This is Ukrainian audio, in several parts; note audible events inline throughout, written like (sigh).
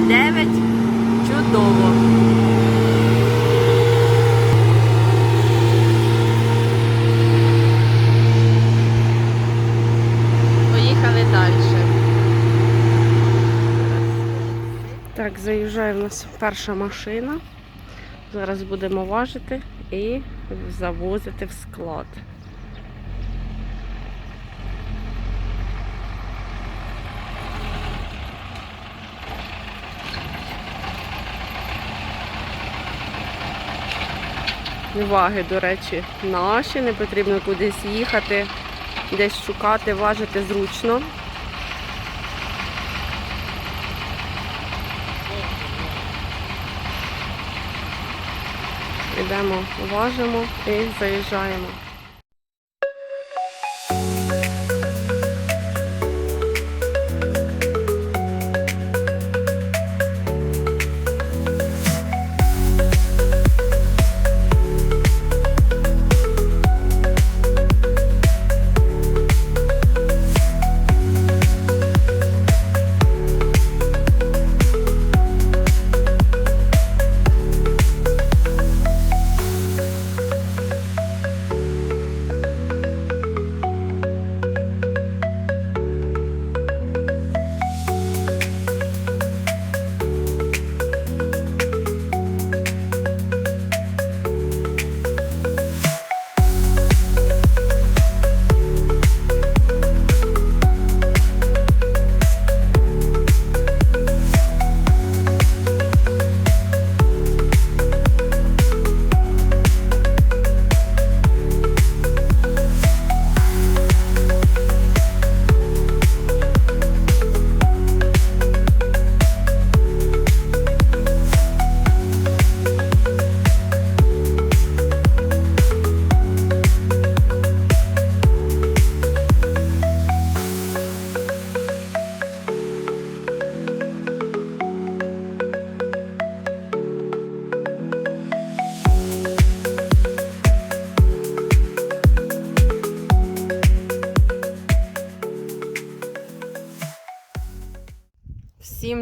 9,9. Чудово. Поїхали далі. Так, заїжджає в нас перша машина. Зараз будемо важити і завозити в склад. Ваги, до речі, наші, не потрібно кудись їхати, десь шукати, важити зручно. Йдемо, важимо і заїжджаємо.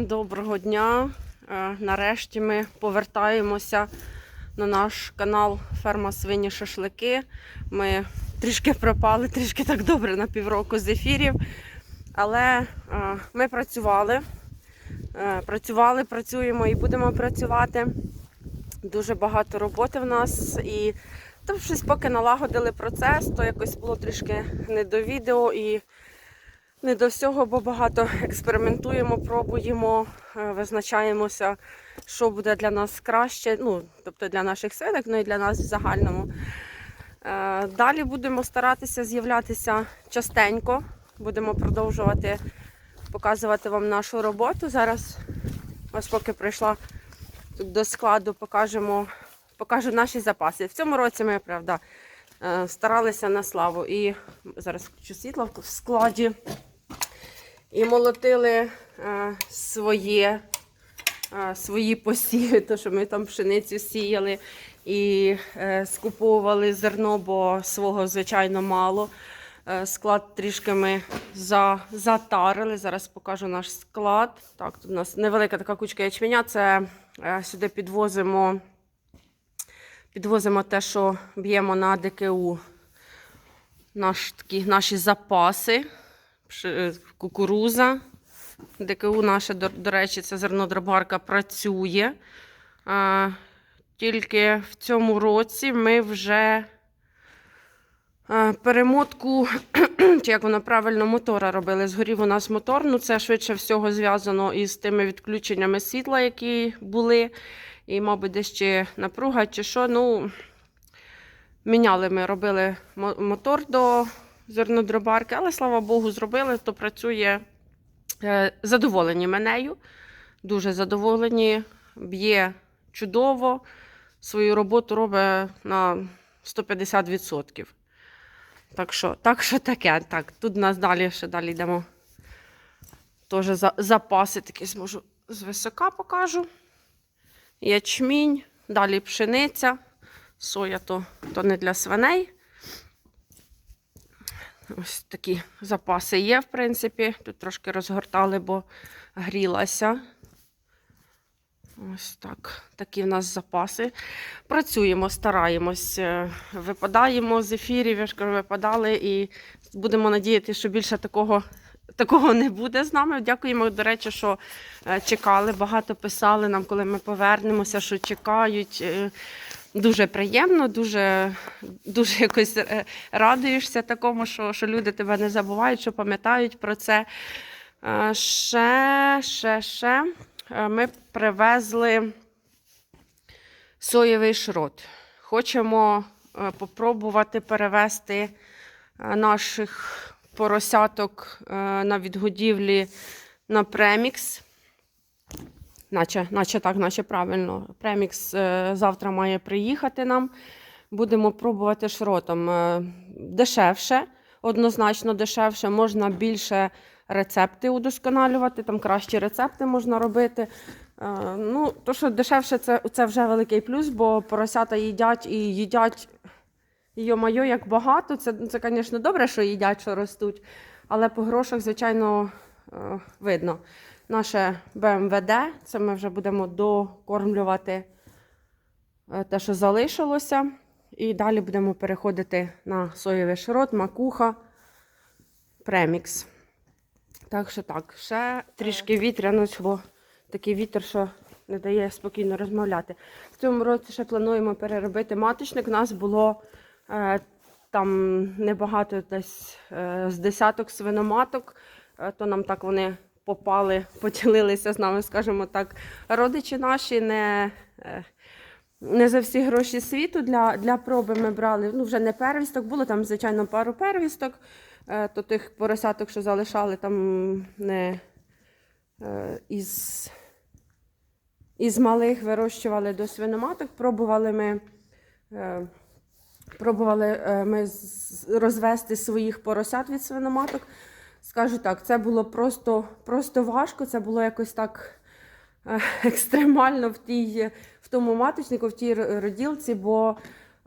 Доброго дня. Е, Нарешті ми повертаємося на наш канал Ферма Свині Шашлики. Ми трішки пропали, трішки так добре на півроку з ефірів. Але е, ми працювали, Е, працювали, працюємо і будемо працювати. Дуже багато роботи в нас і там щось поки налагодили процес, то якось було трішки не до відео і не до всього, бо багато експериментуємо, пробуємо, е, визначаємося, що буде для нас краще, ну, тобто для наших свинок, ну і для нас в загальному. Е, Далі будемо старатися з'являтися частенько, будемо продовжувати показувати вам нашу роботу. Зараз, ось поки прийшла тут до складу, покажемо, покажу наші запаси. В цьому році ми, правда, е, старалися на славу. І зараз включу світло в складі. І молотили е, своє, е, свої посіви, то що ми там пшеницю сіяли і е, скуповували зерно, бо свого, звичайно, мало. Е, склад трішки ми за, затарили. Зараз покажу наш склад. Так, тут у нас невелика така кучка ячменя. Це сюди підвозимо, підвозимо те, що б'ємо на ДКУ. Наш, такі, наші запаси кукуруза. ДКУ наше, до, до речі, це зернодробарка працює. А, тільки в цьому році ми вже перемотку, (clears throat) чи як воно правильно, мотора робили. Згорів у нас мотор. Ну, це швидше всього зв'язано із тими відключеннями світла, які були. І, мабуть, десь чи напруга, чи що. Ну, міняли ми, робили мотор до зернодробарки, але слава Богу, зробили, то працює е, задоволені менею. Дуже задоволені, б'є чудово, свою роботу робить на 150%. Так що, так що таке. Так, тут у нас далі ще далі йдемо. Теж за- запаси такі зможу звисока покажу. Ячмінь, далі пшениця. Соя то, то не для свиней. Ось такі запаси є, в принципі. Тут трошки розгортали, бо грілася. Ось так. Такі в нас запаси. Працюємо, стараємось, е, випадаємо з ефірів, я ж кажу, випадали, і будемо надіятися, що більше такого такого не буде з нами. Дякуємо, до речі, що е, чекали. Багато писали нам, коли ми повернемося, що чекають. Дуже приємно, дуже, дуже якось е, радуєшся такому, що, що люди тебе не забувають, що пам'ятають про це. Е, Ще, ще, ще е, ми привезли соєвий шрот. Хочемо попробувати перевести наших поросяток на відгодівлі на премікс. Наче, наче так, наче правильно. Премікс е, завтра має приїхати нам. Будемо пробувати шротом. Е, Дешевше, однозначно дешевше. Можна більше рецепти удосконалювати, там кращі рецепти можна робити. Е, Ну, то, що дешевше, це, це вже великий плюс, бо поросята їдять і їдять. Йо-майо, як багато. Це, це, звісно, добре, що їдять, що ростуть. Але по грошах, звичайно, видно. Наше БМВД, це ми вже будемо докормлювати е, те, що залишилося. І далі будемо переходити на соєвий шрот, макуха, премікс. Так що так, ще трішки вітряно, бо такий вітер, що не дає спокійно розмовляти. В цьому році ще плануємо переробити маточник. У нас було е, там небагато, десь е, з десяток свиноматок, е, то нам так вони попали, поділилися з нами, скажімо так. Родичі наші не. Е, не за всі гроші світу для, для проби ми брали. Ну, вже не первісток, було там, звичайно, пару первісток, е, то тих поросяток, що залишали там не е, із, із малих вирощували до свиноматок. Пробували ми, пробували ми розвести своїх поросят від свиноматок. Скажу так, це було просто, просто важко, це було якось так е, (laughs) екстремально в, тій, в тому маточнику, в тій роділці, бо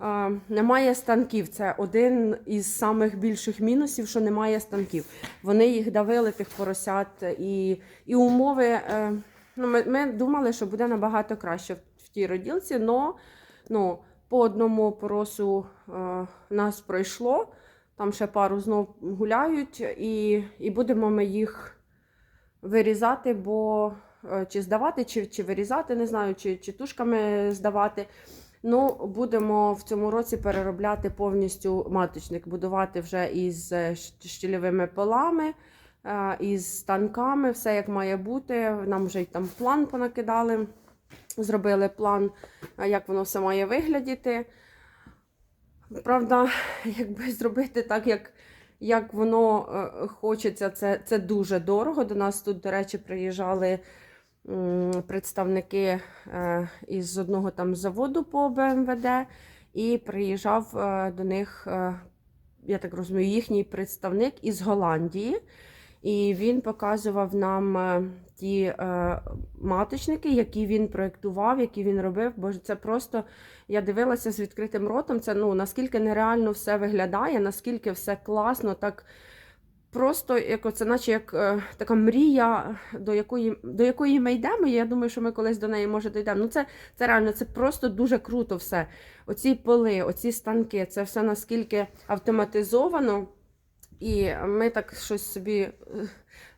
е, немає станків. Це один із самих більших мінусів, що немає станків. Вони їх давили, тих поросят, і, і умови. Е, ну, ми, ми думали, що буде набагато краще в, в тій роділці, но ну, по одному поросу е, нас пройшло. Там ще пару знов гуляють, і, і будемо ми їх вирізати, бо е, чи здавати, чи, чи вирізати, не знаю, чи, чи тушками здавати. Ну, будемо в цьому році переробляти повністю маточник, будувати вже із е, щільовими полами, е, із станками, все як має бути. Нам вже й там план понакидали, зробили план, як воно все має виглядіти. Правда, (laughs) якби зробити так, як, як воно е, хочеться, це, це дуже дорого. До нас тут, до речі, приїжджали представники е, із одного там заводу по БМВД, і приїжджав е, до них, я так розумію, їхній представник із Голландії. І він показував нам е, ті е, маточники, які він проєктував, які він робив. Бо це просто я дивилася з відкритим ротом. Це ну наскільки нереально все виглядає, наскільки все класно, так просто як оце, наче як е, така мрія, до якої, до якої ми йдемо. Я думаю, що ми колись до неї може дійдемо. Ну це, це реально, це просто дуже круто все. Оці поли, оці станки, це все наскільки автоматизовано. І ми так щось собі е,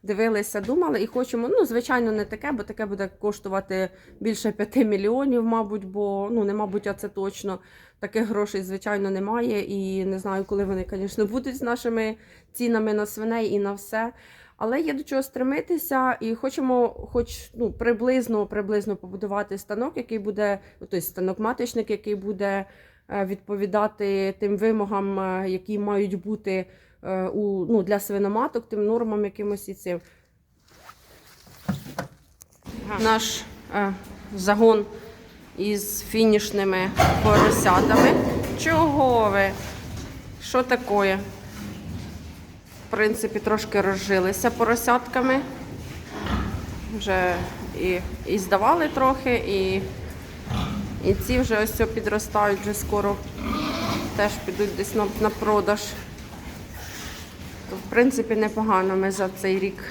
дивилися, думали і хочемо. Ну, звичайно, не таке, бо таке буде коштувати більше 5 мільйонів, мабуть, бо ну не мабуть, а це точно. Таких грошей, звичайно, немає. І не знаю, коли вони, звісно, (laughs) будуть з нашими цінами на свиней і на все. Але є до чого стремитися, і хочемо, хоч ну, приблизно, приблизно побудувати станок, який буде, тобто станок маточник, який буде е, відповідати тим вимогам, е, які мають бути у, ну, для свиноматок, тим нормам якимось і цим. Наш е, загон із фінішними поросятами. Чого ви? Що таке? В принципі, трошки розжилися поросятками. Вже і, і здавали трохи, і, і ці вже ось підростають, вже скоро теж підуть десь на, на продаж. В принципі, непогано ми за цей рік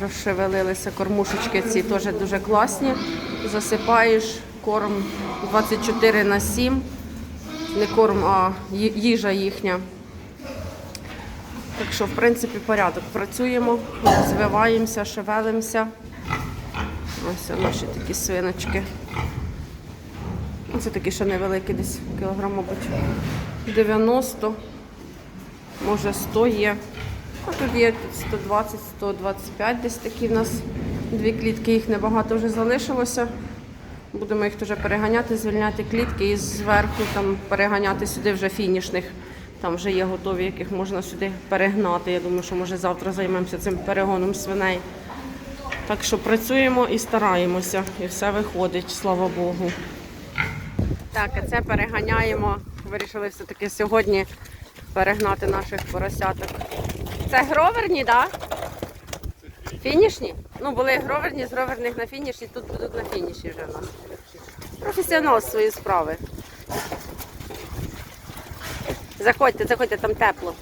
розшевелилися. Кормушечки ці теж дуже класні. Засипаєш корм 24 на 7. Не корм, а їжа їхня. Так що, в принципі, порядок. Працюємо, розвиваємося, шевелимося. Ось наші такі свиночки. Це такі ще невеликі, десь кілограм, мабуть, 90, може 100 є. А тут є 120, 125 десь такі в нас дві клітки, їх небагато вже залишилося. Будемо їх теж переганяти, звільняти клітки і зверху там переганяти сюди вже фінішних. Там вже є готові, яких можна сюди перегнати. Я думаю, що може завтра займемося цим перегоном свиней. Так що працюємо і стараємося, і все виходить, слава Богу. Так, а це переганяємо. Вирішили все-таки сьогодні перегнати наших поросяток. Це гроверні, так? Да? Фінішні? Ну, були гроверні, з гроверних на фініші, тут будуть на фініші вже у нас. Професіонал з своєї справи. Заходьте, заходьте, там тепло.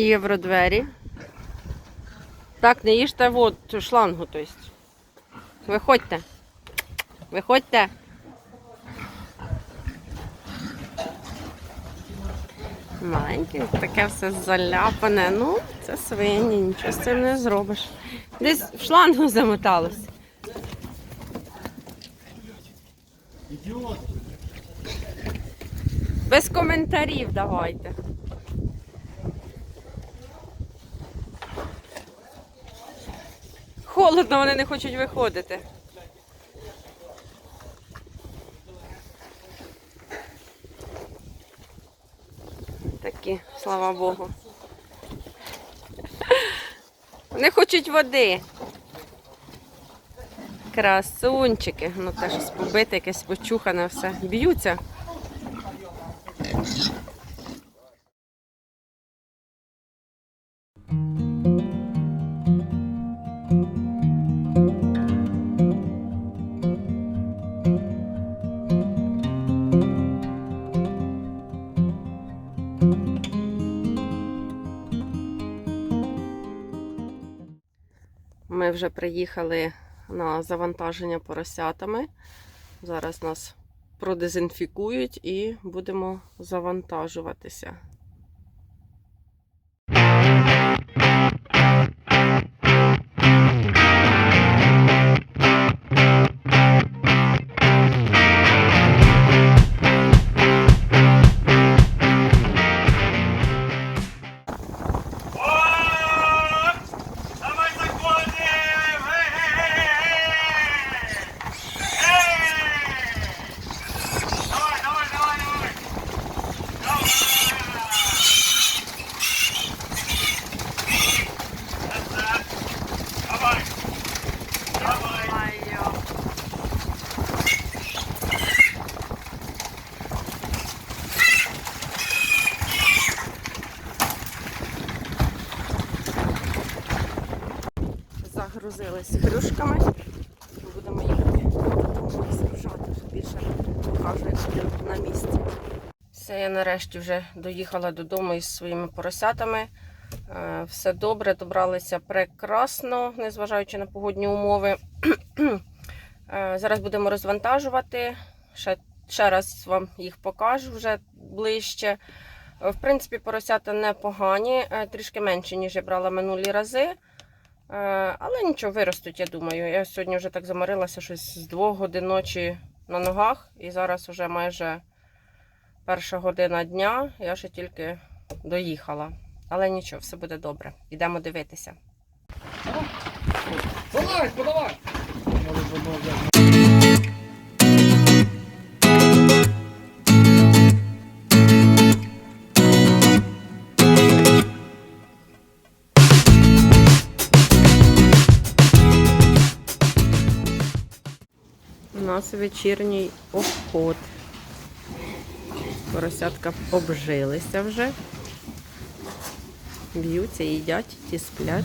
Євродвері. Так, не їжте цю шлангу, то есть. Виходьте. Виходьте. Маленьке, таке все заляпане. Ну, це свині, нічого з цим не зробиш. Десь в шлангу замоталось. Без коментарів давайте. Холодно, вони не хочуть виходити. Такі, слава Богу. Вони хочуть води. Красунчики. Ну теж щось побите, якесь почухане все. Б'ються. Вже приїхали на завантаження поросятами. Зараз нас продезінфікують і будемо завантажуватися. Нарешті вже доїхала додому із своїми поросятами. Е, Все добре, добралися прекрасно, незважаючи на погодні умови. (clears throat) Е, Зараз будемо розвантажувати. Ще, ще раз вам їх покажу вже ближче. Е, В принципі, поросята непогані, трішки менше, ніж я брала минулі рази. Але нічого, виростуть, я думаю. Я сьогодні вже так заморилася щось з двох годин ночі на ногах, і зараз вже майже перша година дня. Я ще тільки доїхала. Але нічого, все буде добре. Йдемо дивитися. Давай, подавай! У нас вечірній обход. Поросятка обжилися вже. Б'ються, їдять, ті сплять.